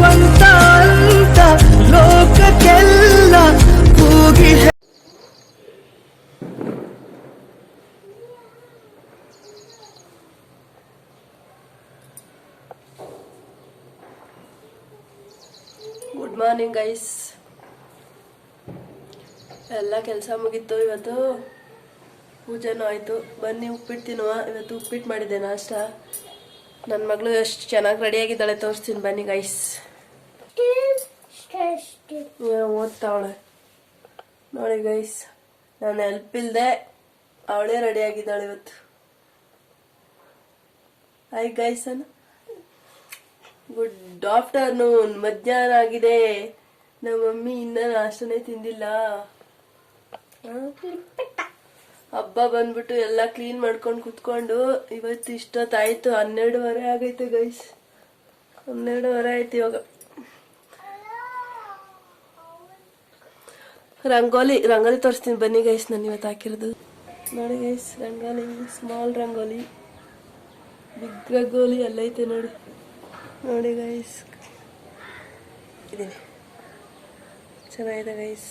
ಸ್ವಂತ ಅಂತ ಲೋಕಕ್ಕೆಲ್ಲ ಕೂಗಿ ಗುಡ್ ಮಾರ್ನಿಂಗ್ ಗೈಸ್ ಎಲ್ಲ ಕೆಲಸ ಮುಗೀತು. ಇವತ್ತು ಪೂಜೆನೂ ಆಯಿತು. ಬನ್ನಿ, ಉಪ್ಪಿಟ್ಟು ತಿನ್ನುವ. ಇವತ್ತು ಉಪ್ಪಿಟ್ಟು ಮಾಡಿದ್ದೆ ನಾಷ್ಟ. ನನ್ನ ಮಗಳು ಎಷ್ಟು ಚೆನ್ನಾಗಿ ರೆಡಿಯಾಗಿದ್ದಾಳೆ ತೋರಿಸ್ತೀನಿ ಬನ್ನಿ ಗೈಸ್ ಓದ್ತಾವಳೆ. ನೋಡಿ ಗೈಸ್ ನಾನು ಹೆಲ್ಪ್ ಇಲ್ಲದೆ ಅವಳೇ ರೆಡಿಯಾಗಿದ್ದಾಳೆ ಇವತ್ತು. ಐ ಗೈಸ್ ಅನ್ನ ಗುಡ್ ಆಫ್ಟರ್ನೂನ್ ಮಧ್ಯಾಹ್ನ ಆಗಿದೆ. ನಮ್ಮ ಮಮ್ಮಿ ಇನ್ನ ನಾಷ್ಟನೇ ತಿಂದಿಲ್ಲ? ಹಬ್ಬ ಬಂದ್ಬಿಟ್ಟು ಎಲ್ಲ ಕ್ಲೀನ್ ಮಾಡ್ಕೊಂಡು ಕುತ್ಕೊಂಡು ಇವತ್ತು ಇಷ್ಟೊತ್ತಾಯ್ತು. ಹನ್ನೆರಡುವರೆ ಆಗೈತೆ ಗೈಸ್ ಹನ್ನೆರಡುವರೆ ಆಯ್ತು ಇವಾಗ. ರಂಗೋಲಿ ರಂಗೋಲಿ ತೋರಿಸ್ತೀನಿ. ಬನ್ನಿ ಗೈಸ್ ನಾನು ಇವತ್ತು ಹಾಕಿರೋದು. ನೋಡಿ guys rangoli small rangoli. Big rangoli ಎಲ್ಲ ಐತೆ ನೋಡಿ. ನೋಡಿ ಗೈಸ್ ಇದೆ ಚೆನ್ನಾಗಿದೆ ಗೈಸ್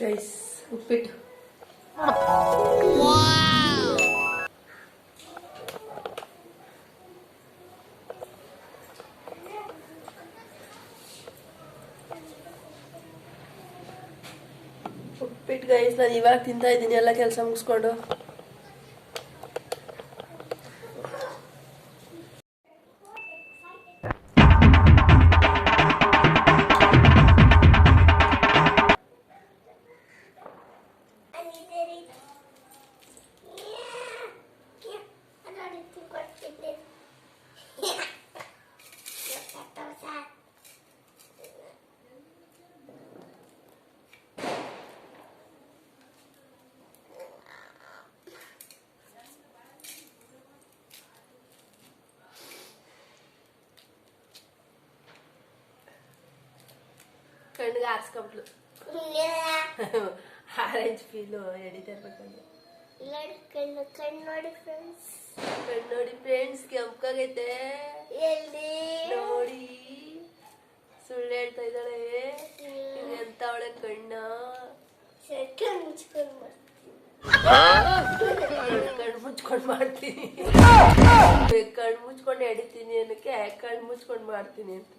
ಗೈಸ್ ಉಪ್ಪಿಟ್ಟು ಉಪ್ಪಿಟ್ಟು ಗೈಸ್ ನಾನು ಇವಾಗ ತಿಂತಾ ಇದ್ದೀನಿ ಎಲ್ಲ ಕೆಲಸ ಮುಗಿಸ್ಕೊಂಡು. ಕಣ್ಣಿಗೆ ಆರಿಸ್ಕೊಂಬ್ಲು ಆರೆಂಜ್ ಫೀಲು ಎಡಿತಾ ಇರ್ಬೇಕಂದ್ರೆ ಕಣ್ಣು ಕಣ್ಣು ನೋಡಿ ಫ್ರೆಂಡ್ಸ್ ಕಣ್ಣು ನೋಡಿ ಫ್ರೆಂಡ್ಸ್ ಕೆಂಪಾಗೈತೆ. ಎಲ್ಲಿ? ನೋಡಿ. ಸುಳ್ಳು ಹೇಳ್ತಾ ಇದ್ದಾಳೆ. ಎಂತ ಅವಳೆ ಕಣ್ಣ? ಕಣ್ಣು ಮುಚ್ಕೊಂಡು ಮಾಡ್ತೀನಿ. ಕಣ್ಣು ಮುಚ್ಕೊಂಡು ಎಡಿತೀನಿ ಅನ್ನಕ್ಕೆ ಕಣ್ಣು ಮುಚ್ಕೊಂಡು ಮಾಡ್ತೀನಿ ಅಂತ.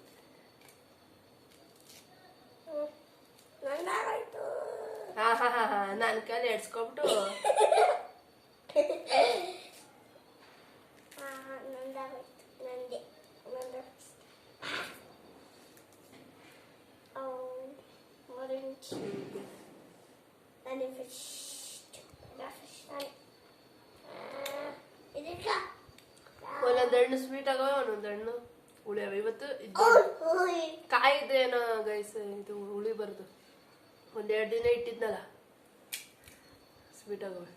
ಹಾ ಹಾ ಹಾ ಹಾ. ನನ್ನ ಕೈಲಿ ಎಡ್ಸ್ಕೊಬಿಟ್ಟು. ಒಂದೊಂದು ಹಣ್ಣು ಸ್ವೀಟ್ ಆಗವ ಒಂದೊಂದು ಹಣ್ಣು. ಉಳಿಯವ ಇವತ್ತು ಇದ್ದು ಕಾಯಿ ಇದ್ರೇನೋ ಗೈಸ್ ಇದು ಹುಳಿ ಬರೋದು. ಒಂದೆರಡು ದಿನ ಇಟ್ಟಿದ್ನಲ್ಲ. ಸ್ವೀಟ್ ಆಗವೆ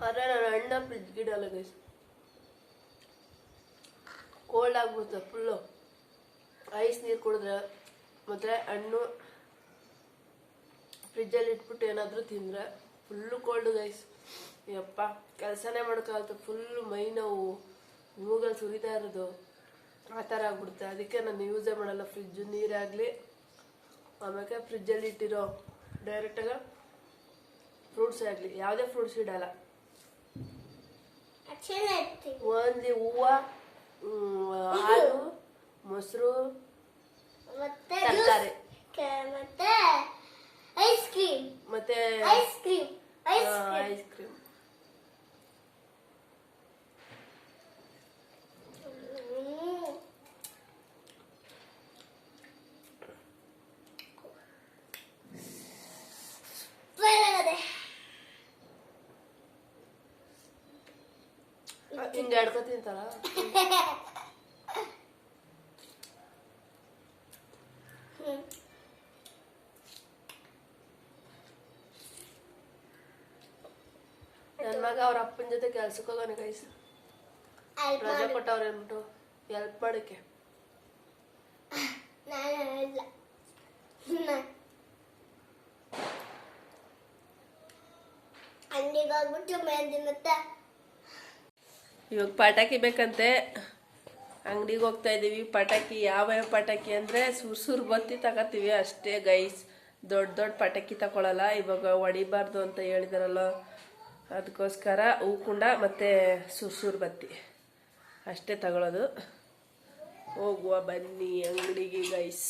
ಗಿಡ ನಾನು ಹಣ್ಣ ಫ್ರಿಜ್ ಗಿಡಲ್ಲ ಗೈಸ್ ಕೋಲ್ಡ್ ಆಗ್ಬಿಡುತ್ತೆ ಫುಲ್ಲು ಐಸ್ ನೀರು ಕುಡಿದ್ರೆ ಮತ್ತೆ ಹಣ್ಣು ಫ್ರಿಜ್ಜಲ್ಲಿ ಇಟ್ಬಿಟ್ಟು ಏನಾದರೂ ತಿಂದರೆ ಫುಲ್ಲು ಕೋಲ್ಡ್ ಗೈಸ್ ಯಪ್ಪ ಕೆಲಸನೇ ಮಾಡೋಕ್ಕಾಗತ್ತೆ ಫುಲ್ ಮೈ ನೋವು ಮೂಗಲ್ಲಿ ಸುರಿತಾ ಇರೋದು ಆ ಥರ ಆಗ್ಬಿಡುತ್ತೆ. ಅದಕ್ಕೆ ನಾನು ಯೂಸೇ ಮಾಡಲ್ಲ ಫ್ರಿಜ್ಜು ನೀರಾಗಲಿ ಆಮೇಲೆ ಫ್ರಿಜ್ಜಲ್ಲಿ ಇಟ್ಟಿರೋ ಡೈರೆಕ್ಟಾಗ ಫ್ರೂಟ್ಸ್ ಆಗಲಿ ಯಾವುದೇ ಫ್ರೂಟ್ಸ್ ಇಡಲ್ಲ. ಒಂದು ಹೂವ ಹಾಲು ಮೊಸರು ಮತ್ತೆ ತರಕಾರಿ ಕ- ಮತ್ತೆ ಐಸ್ ಕ್ರೀಮ್ ಮತ್ತೆ ice cream ice cream ice cream ಹಿಂಗೆ ಎಡ್ಕೊ ತಿಂತಾರ? ನನ್ನ ಮಗ ಅವ್ರ ಅಪ್ಪನ ಜೊತೆ ಕೆಲ್ಸಕ್ಕೆ ಹೋಗೋಣ ಗೈಸ್ ರಜೆ ಕೊಟ್ಟವ್ರೆ ಏನ್ಬಿಟ್ಟು ಹೆಲ್ಪ್ ಮಾಡಕ್ಕೆ. ಅಂಗಡಿಗೆ ಹೋಗ್ಬಿಟ್ಟು ಮೆಹಂದಿ ಮತ್ತೆ ಇವಾಗ ಪಟಾಕಿ ಬೇಕಂತೆ. ಅಂಗಡಿಗೆ ಹೋಗ್ತಾ ಇದ್ದೀವಿ ಪಟಾಕಿ ಯಾವ ಯಾವ ಪಟಾಕಿ ಅಂದರೆ ಸುರ್ ಸುರ್ ಬತ್ತಿ ತಗೋತೀವಿ ಅಷ್ಟೇ ಗೈಸ್. ದೊಡ್ಡ ದೊಡ್ಡ ಪಟಾಕಿ ತಗೊಳ್ಳಲ್ಲ ಇವಾಗ ಹೊಡಿಬಾರ್ದು ಅಂತ ಹೇಳಿದಾರಲ್ಲ. ಅದಕ್ಕೋಸ್ಕರ ಹೂಕುಂಡ ಮತ್ತು ಸುರ್ ಸುರ್ ಬತ್ತಿ ಅಷ್ಟೇ ತಗೊಳ್ಳೋದು ಹೋಗುವ ಬನ್ನಿ ಅಂಗಡಿಗೆ ಗೈಸ್.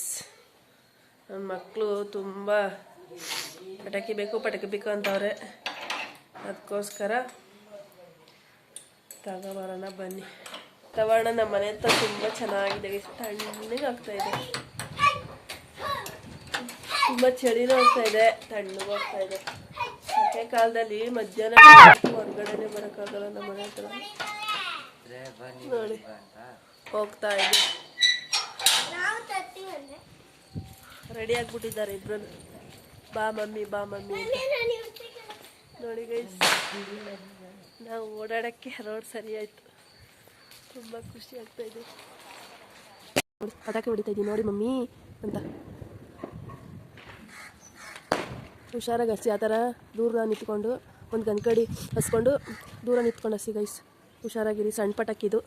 ನನ್ನ ಮಕ್ಕಳು ತುಂಬ ಪಟಾಕಿ ಬೇಕು ಪಟಾಕಿ ಬೇಕು ಅಂತವ್ರೆ. ಅದಕ್ಕೋಸ್ಕರ ತಗೋಬರೋಣ ಬನ್ನಿ. ತಗೋಣ ನಮ್ಮ ಮನೆ ಹತ್ರ ತುಂಬ ಚೆನ್ನಾಗಿದೆ. ತಣ್ಣಗೆ ಆಗ್ತಾ ಇದೆ. ತುಂಬ ಚಳಿನೂ ಆಗ್ತಾ ಇದೆ. ತಣ್ಣಗೂ ಆಗ್ತಾ ಇದೆ. ಸೆಕೆ ಕಾಲದಲ್ಲಿ ಮಧ್ಯಾಹ್ನ ಹೊರಗಡೆನೆ ಬರೋಕ್ಕಾಗಲ್ಲ ನಮ್ಮ ಮನೆ ಹತ್ರ. ನೋಡಿ. ಹೋಗ್ತಾ ಇದೆ. ರೆಡಿ ಆಗ್ಬಿಟ್ಟಿದ್ದಾರೆ ಇಬ್ರು. ಬಾ ಮಮ್ಮಿ ಬಾ ಮಮ್ಮಿ ನೋಡಿ ಗೈಸ್ ನಾವು ಓಡಾಡೋಕ್ಕೆ ರೋಡ್ ಸರಿ ಆಯಿತು. ತುಂಬ ಖುಷಿ ಆಗ್ತಾ ಇದೆ. ಪಟಾಕಿ ಹೊಡಿತಾ ಇದ್ದೀನಿ ನೋಡಿ ಮಮ್ಮಿ ಅಂತ. ಹುಷಾರಾಗಿ ಹಸಿ ಆ ಥರ ದೂರ ನಿಂತ್ಕೊಂಡು ಒಂದು ಗನ್ಕಡಿ ಹಸ್ಕೊಂಡು ದೂರ ನಿಂತ್ಕೊಂಡು ಹಸಿ ಗೈಸ್ ಹುಷಾರಾಗಿರಿ, ಸಣ್ಣ ಪಟಾಕಿದು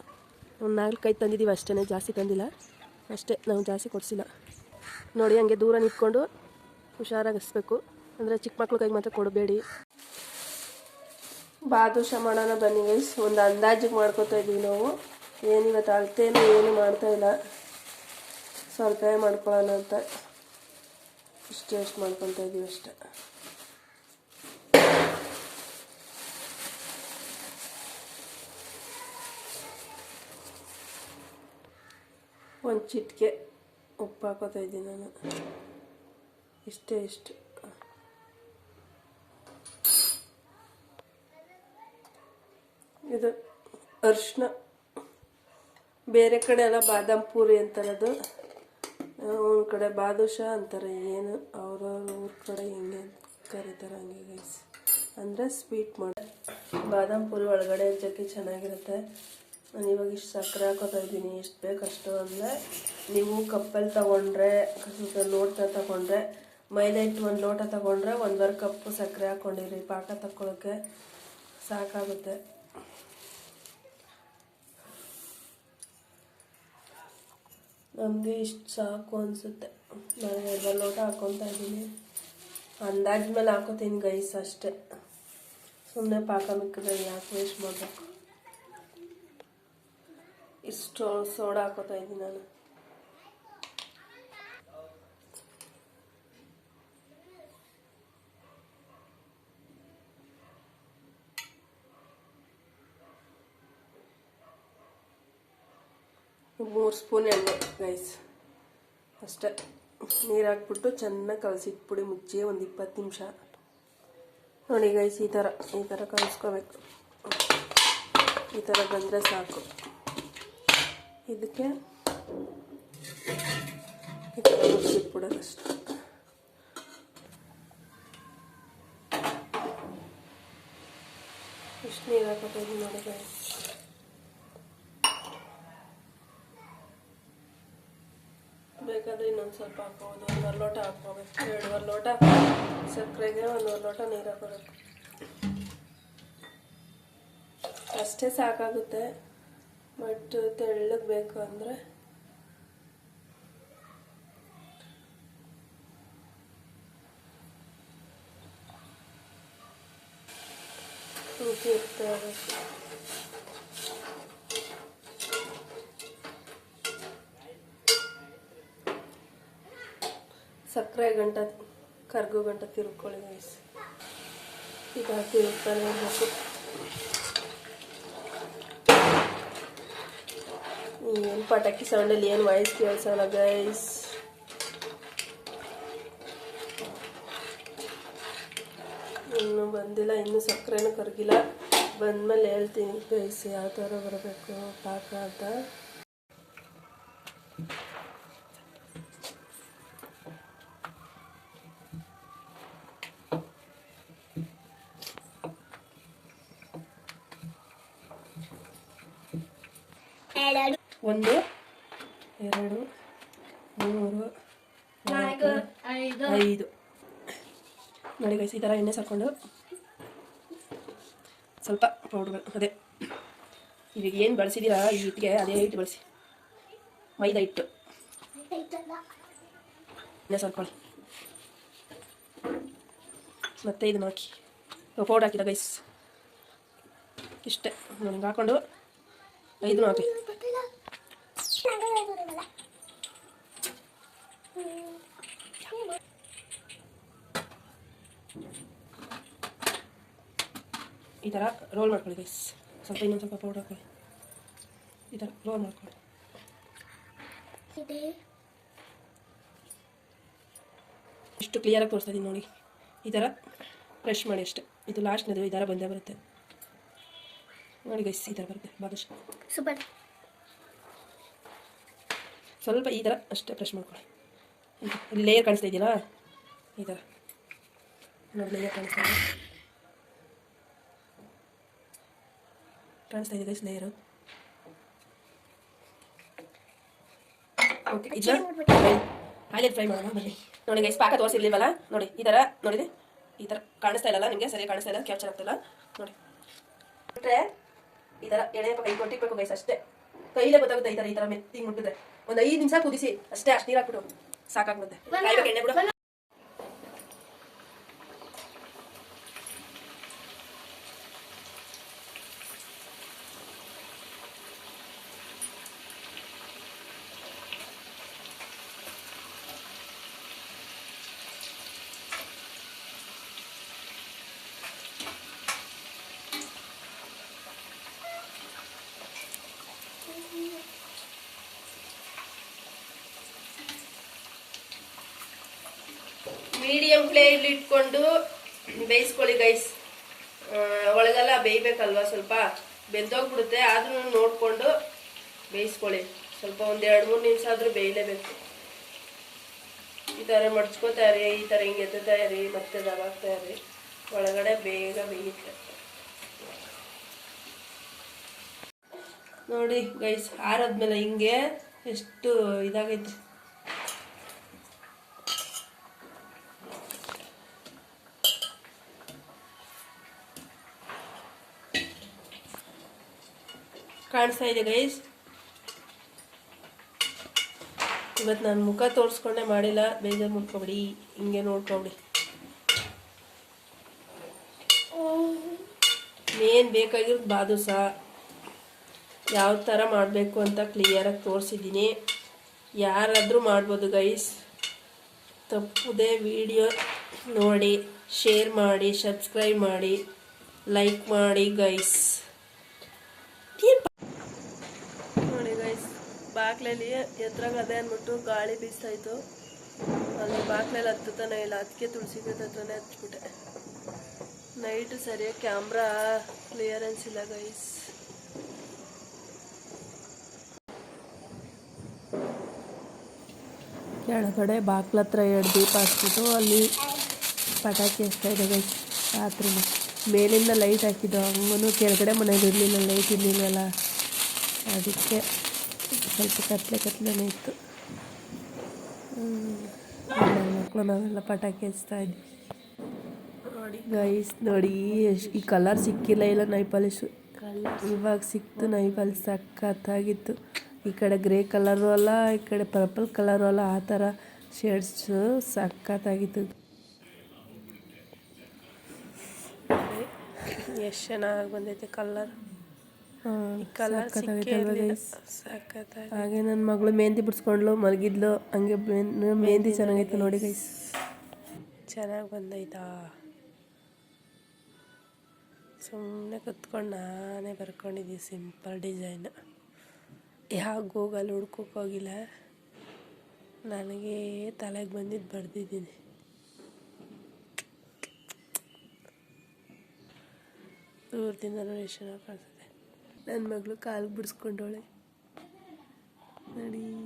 ಒಂದು ಕೈ ತಂದಿದ್ದೀವಿ ಅಷ್ಟೇ ಜಾಸ್ತಿ ತಂದಿಲ್ಲ. ಅಷ್ಟೇ, ನಾವು ಜಾಸ್ತಿ ಕೊಡಿಸಿಲ್ಲ. ನೋಡಿ ಹಂಗೆ ದೂರ ನಿಂತ್ಕೊಂಡು ಹುಷಾರಾಗಿ ಹಸ್ಬೇಕು. ಅಂದರೆ ಚಿಕ್ಕ ಮಕ್ಳು ಕೈಗೆ ಮಾತ್ರ ಕೊಡಬೇಡಿ. ಬಾದುಷ ಮಾಡೋಣ ಬನ್ನಿ ಗೈಸ್ ಒಂದು ಅಂದಾಜಿಗೆ ಮಾಡ್ಕೊತಾ ಇದ್ದೀವಿ ನಾವು. ಏನಿವತ್ತು ಅಳತೇನು ಏನು ಮಾಡ್ತಾ ಇಲ್ಲ. ಸ್ವಲ್ಪ ಮಾಡ್ಕೊಳ್ಳೋಣ ಅಂತ. ಇಷ್ಟು ಎಷ್ಟು ಮಾಡ್ಕೊತಾ ಇದ್ದೀವಿ ಅಷ್ಟೆ. ಒಂದು ಚಿಟಿಕೆ ಉಪ್ಪು ಹಾಕೋತಾ ಇದ್ದೀನಿ ನಾನು. ಇಷ್ಟೇ ಇಷ್ಟು. ಇದು ಅರಿಶಿನ, ಬೇರೆ ಕಡೆ ಎಲ್ಲ ಬಾದಾಮ್ ಪೂರಿ ಅಂತಾರದು. ಒಂದು ಕಡೆ ಬಾದುಷ ಅಂತಾರೆ, ಏನು ಅವ್ರವ್ರ ಊರ ಕಡೆ ಹೆಂಗೆ ಕರೀತಾರೆ ಹಂಗೆ ಗೈಸ್ ಅಂದರೆ ಸ್ವೀಟ್ ಮಾಡಿ ಬಾದಾಮ್ ಪೂರಿ ಒಳಗಡೆ ಜಗ್ಗಿ ಚೆನ್ನಾಗಿರುತ್ತೆ. ನಾನು ಇವಾಗ ಇಷ್ಟು ಸಕ್ಕರೆ ಹಾಕೋತಾ ಇದ್ದೀನಿ, ಎಷ್ಟು ಬೇಕು ಅಷ್ಟು ಅಂದರೆ ನೀವು ಕಪ್ಪಲ್ಲಿ ತೊಗೊಂಡ್ರೆ ಲೋಟ ತಗೊಂಡ್ರೆ, ಮೈದಾ ಹಿಟ್ಟು ಒಂದು ಲೋಟ ತೊಗೊಂಡ್ರೆ ಒಂದೂವರೆ ಕಪ್ಪು ಸಕ್ಕರೆ ಹಾಕ್ಕೊಂಡಿರಿ ಪಾಕ ತಕ್ಕೊಳ್ಳೋಕ್ಕೆ ಸಾಕಾಗುತ್ತೆ. ನಮಗೆ ಇಷ್ಟು ಸಾಕು ಅನಿಸುತ್ತೆ. ನಾನು ಎರಡು ಲೋಟ ಹಾಕೊತಾ ಇದ್ದೀನಿ. ಅಂದಾಜ ಮೇಲೆ ಹಾಕೋತೀನಿ ಗೈಸ್ ಅಷ್ಟೇ. ಸುಮ್ಮನೆ ಪಾಕ ಮಿಕ್ಕಿದ್ರೆ ಯಾಕೆ ವೇಸ್ಟ್ ಮಾಡಬೇಕು? ಇಷ್ಟು ಸೋಡಾ ಹಾಕೋತಾ ಇದ್ದೀನಿ ನಾನು. ಮೂರು ಸ್ಪೂನ್ ಎಣ್ಣೆ ಗೈಸ್ ಅಷ್ಟೇ ನೀರು ಹಾಕ್ಬಿಟ್ಟು ಚೆನ್ನಾಗಿ ಕಲಸಿಟ್ಬಿಡಿ ಮುಚ್ಚಿ ಒಂದು ಇಪ್ಪತ್ತು ನಿಮಿಷ ನೋಡಿ ಗೈಸ್ ಈ ಥರ ಈ ಥರ ಕಲಿಸ್ಕೋಬೇಕು ಈ ಥರ ಬಂದರೆ ಸಾಕು ಇದಕ್ಕೆ ಈ ಥರ ಮುಚ್ಚಿಟ್ಬಿಡೋದು ಅಷ್ಟೆ ಇಷ್ಟು ನೀರು ಹಾಕೋತಾ ಇದ್ದೀನಿ ನೋಡಿ ಗೈಸ್ ಬೇಕಾದ್ರೆ ಇನ್ನೊಂದು ಸ್ವಲ್ಪ ಹಾಕ್ಬೋದು ಒಂದೂವರೆ ಲೋಟ ಹಾಕ್ಕೋಬೇಕು ಎರಡೂವರೆ ಲೋಟ ಸಕ್ಕರೆಗೆ ಒಂದೂವರೆ ಲೋಟ ನೀರು ಹಾಕೋಬೇಕು. ಅಷ್ಟೇ ಸಾಕಾಗುತ್ತೆ, ಬಟ್ ತೆಳ್ಳಗೆ ಬೇಕು ಅಂದರೆ ರುಚಿ ಸಕ್ಕರೆ ಗಂಟ, ಕರ್ಗು ಗಂಟ ತಿರುಕೊಳ್ಳಿ ಗೈಸ್ ಈಗ ತಿರುಗ್ತಾನೆ ಇರಬೇಕು. ಏನು ಪಟಾಕಿ ಸೌಂಡಲ್ಲಿ ಏನು ವಾಯ್ಸ್ ಕೇಳಿಸಲ್ಲ ಗೈಸ್ ಇನ್ನೂ ಬಂದಿಲ್ಲ, ಇನ್ನೂ ಸಕ್ಕರೆನೂ ಕರಗಿಲ್ಲ. ಬಂದಮೇಲೆ ಹೇಳ್ತೀನಿ ಗೈಸ್ ಯಾವ ಥರ ಬರಬೇಕು ಪಾಕ ಅಂತ. ಎರಡು ಒಂದು ಎರಡು ಮೂರು ನಾಲ್ಕು ಐದು. ಐದು. ನೋಡಿ ಗೈಸ್ ಈ ಥರ ಎಣ್ಣೆ ಸಾಕೊಂಡು ಸ್ವಲ್ಪ ಪೌಡ್ರ್ ಅದೇ. ಈಗ ಏನು ಬಳಸಿದ್ದೀರಾ ಈ ಹಿಟ್ಟಿಗೆ ಅದೇ ಹಿಟ್ಟು ಬಳಸಿ. ಮೈದಾ ಹಿಟ್ಟು. ಎಣ್ಣೆ ಹಾಕಿ. ಮತ್ತೆ ಇದನ್ನ ಹಾಕಿ. ಪೌಡ್ರ್ ಹಾಕಿದ ಗೈಸ್ ಇಷ್ಟೇ. ನೋಡಿ ಹಿಂಗೆ ಹಾಕೊಂಡು ಐದನ್ನು ಹಾಕಿ. ಈ ಥರ ರೋಲ್ ಮಾಡ್ಕೊಳ್ಳಿ ಗೈಸ್ ಸ್ವಲ್ಪ ಇನ್ನೊಂದು ಸ್ವಲ್ಪ ಪೌಡರ್ ಹಾಕೊಳ್ಳಿ ಈ ಥರ ರೋಲ್ ಮಾಡ್ಕೊಳ್ಳಿ ಇಷ್ಟು ಕ್ಲಿಯರಾಗಿ ತೋರಿಸ್ತಾ ಇದ್ದೀನಿ ನೋಡಿ. ಈ ಥರ ಫ್ರೆಶ್ ಮಾಡಿ ಅಷ್ಟೇ. ಇದು ಲಾಸ್ಟ್ನದು ಈ ಥರ ಬಂದೇ ಬರುತ್ತೆ. ನೋಡಿ ಗೈಸ್ ಈ ಥರ ಬರುತ್ತೆ. ಬಾದಷ್ಟು ಸೂಪರ್. ಸ್ವಲ್ಪ ಈ ಥರ ಅಷ್ಟೇ ಫ್ರೆಶ್ ಮಾಡ್ಕೊಳ್ಳಿ ಇಲ್ಲಿ ಲೇಯರ್ ಕಾಣಿಸ್ತಾ ಇದೆಯಲ್ಲ? ಈ ಥರ ನೋಡಿ ಲೇಯರ್ ಕಾಣಿಸ್ತಾ ಇದೆ. ಕಾಣಿಸ್ತಾ ಇದೆ ಲೇಯರು ಓಕೆ ಇದನ್ನ ಹಾಗೆ ಫ್ರೈ ಮಾಡೋಣ? ಬನ್ನಿ. ನೋಡಿ ಗೈಸ್ ಪಾಕ ತೋರಿಸಿರ್ಲಿಲ್ವಲ್ಲ ನೋಡಿ ಈ ಥರ ನೋಡಿದೆ ಈ ಥರ ಕಾಣಿಸ್ತಾ ಇಲ್ಲಲ್ಲ ನಿಮಗೆ? ಸರಿಯಾಗಿ ಕಾಣಿಸ್ತಾ ಇಲ್ಲ ಕ್ಯಾಪ್ಚರ್ ಆಗ್ತಿಲ್ಲ. ನೋಡಿ. ಬಿಟ್ಟರೆ ಈ ಥರ ಎಳೆ ಕೈ ಕೊಟ್ಟಿರ್ಬೇಕು ಗೈಸ್ ಅಷ್ಟೇ. ಕೈಲೇ ಗೊತ್ತಾಗುತ್ತೆ ಈ ಥರ ಈ ಥರ ಮೆತ್ತಿ ಮುಟ್ಟಿದ್ರೆ. ಒಂದು ಐದು ನಿಮಿಷ ಕುದಿಸಿ ಅಷ್ಟೇ ಅಷ್ಟು ನೀರು ಹಾಕ್ಬಿಟ್ಟು. ಸಾಕಾಗ್ಬಿಡುತ್ತೆ ಕಾಯ್ಬೇಕು ಎಣ್ಣೆ ಬಿಡು ಮೀಡಿಯಂ ಫ್ಲೇಮ್ ಇಟ್ಕೊಂಡು ಬೇಯಿಸ್ಕೊಳ್ಳಿ ಗೈಸ್ ಒಳಗೆಲ್ಲ ಬೇಯಬೇಕಲ್ವಾ ಸ್ವಲ್ಪ? ಬೆಂದೋಗ್ಬಿಡುತ್ತೆ. ಆದ್ರೂ ನೋಡಿಕೊಂಡು ಬೇಯಿಸ್ಕೊಳ್ಳಿ. ಸ್ವಲ್ಪ ಒಂದು ಎರಡು ಮೂರು ನಿಮಿಷ ಆದರೂ ಬೇಯಲೇಬೇಕು. ಈ ಥರ ಮಡ್ಚ್ಕೋತಾ ಇರಿ, ಈ ಥರ ಹಿಂಗೆ ಎತ್ತುತ್ತಾ ಮತ್ತೆ ದಬಾಗ್ತಾ ಇರಿ. ಒಳಗಡೆ ಬೇಗ ಬೇಯುತ್ತೆ ನೋಡಿ ಗೈಸ್ ಆರಾದ್ಮೇಲೆ ಹಿಂಗೆ ಎಷ್ಟು ಇದಾಗೈತೆ. ಕಾಣಿಸ್ತಾ ಇದೆ ಗೈಸ್ ಇವತ್ತು ನಾನು ಮುಖ ತೋರಿಸ್ಕೊಂಡೆ ಮಾಡಿಲ್ಲ, ಬೇಜಾರು ಮುಟ್ಕೊಬಿಡಿ, ಹಿಂಗೆ ನೋಡ್ಕೊಬಿಡಿ. ಮೇನ್ ಬೇಕಾಗಿರೋದು ಬಾದುಸ ಯಾವ ಥರ ಮಾಡಬೇಕು ಅಂತ ಕ್ಲಿಯರಾಗಿ ತೋರಿಸಿದ್ದೀನಿ. ಯಾರಾದರೂ ಮಾಡ್ಬೋದು ಗೈಸ್ ತಪ್ಪದೆ ವಿಡಿಯೋ ನೋಡಿ ಶೇರ್ ಮಾಡಿ ಸಬ್ಸ್ಕ್ರೈಬ್ ಮಾಡಿ ಲೈಕ್ ಮಾಡಿ ಗೈಸ್ ಬಾಗ್ಲಲ್ಲಿ ಎದ್ರಾಗ ಅದೇ ಅಂದ್ಬಿಟ್ಟು ಗಾಳಿ ಬೀಸ್ತಾ ಇತ್ತು ಅಲ್ಲಿ ಬಾಗ್ಲಲ್ಲಿ ಹತ್ತತಾನೆ ಇಲ್ಲ ಅದಕ್ಕೆ ತುಳಸಿ ಗಿಡದ ಹತ್ರನೇ ಹಚ್ಬಿಟ್ಟೆ ನೈಟ್ ಸರಿಯಾಗಿ ಕ್ಯಾಮ್ರಾ ಕ್ಲಿಯರೆನ್ಸ್ ಇಲ್ಲ ಗೈಸ್. ಕೆಳಗಡೆ ಬಾಗ್ಲ ಹತ್ರ ಎರಡು ದೀಪ ಹಚ್ಬಿಟ್ಟು ಅಲ್ಲಿ ಪಟಾಕಿ ಇದೆ ಗೈಸ್ ರಾತ್ರಿ ಮೇಲಿಂದ ಲೈಟ್ ಹಾಕಿದ್ದು ಹಂಗೂ ಕೆಳಗಡೆ ಮನೆಯಲ್ಲಿ ಇರಲಿಲ್ಲ, ಲೈಟ್ ಇರಲಿಲ್ಲಲ್ಲ ಅದಕ್ಕೆ ಸ್ವಲ್ಪ ಕತ್ಲೆ ಕತ್ಲೆನೇ ಇತ್ತು. ಮಕ್ಕಳು ನಾವೆಲ್ಲ ಪಟಾಕಿ ಹಚ್ತಾ ಇದ್ವಿ. ನೋಡಿ ಗೈಸ್ ನೋಡಿ ಎಷ್ಟು ಈ ಕಲರ್ ಸಿಕ್ಕಿಲ್ಲ ಇಲ್ಲ ನೈ ಪಾಲಿಶು. ಇವಾಗ ಸಿಕ್ತು ನೈ ಸಕ್ಕತ್ತಾಗಿತ್ತು ಈ ಕಡೆ ಗ್ರೇ ಕಲರು ಅಲ್ಲ, ಈ ಕಡೆ ಪರ್ಪಲ್ ಕಲರು ಅಲ್ಲ, ಆ ಥರ ಶೇಡ್ಸು ಸಖತ್ತಾಗಿತ್ತು. ಎಷ್ಟು ಚೆನ್ನಾಗಿ ಬಂದೈತೆ ಕಲರ್ ಹಾಗೆ ನನ್ನ ಮಗಳು ಮೆಹಂದಿ ಬಿಡಿಸ್ಕೊಂಡ್ಲು ಮಲಗಿದ್ಲು ಹಂಗೆ ಮೆಹಂದಿ- ಚೆನ್ನಾಗೈತೆ ನೋಡಿ ಗೈಸ್ ಚೆನ್ನಾಗಿ ಬಂದೈತಾ? ಸುಮ್ಮನೆ ಕುತ್ಕೊಂಡು ನಾನೇ ಬರ್ಕೊಂಡಿದ್ದೀನಿ ಸಿಂಪಲ್ ಡಿಸೈನ್ ಯಾವ ಗೂಗಲ್ ಹುಡ್ಕೋಕೆ ಹೋಗಿಲ್ಲ? ನನಗೆ ತಲೆಗೆ ಬಂದಿದ್ದು ಬರೆದಿದ್ದೀನಿ. ದೂರದಿಂದ ನೋಡಿ ಎಷ್ಟು ಚೆನ್ನಾಗಿ ಕಾಣಿಸುತ್ತೆ. ನನ್ನ ಮಗಳು ಕಾಲು ಬಿಡಿಸ್ಕೊಂಡವಳೆ. ನೋಡಿ.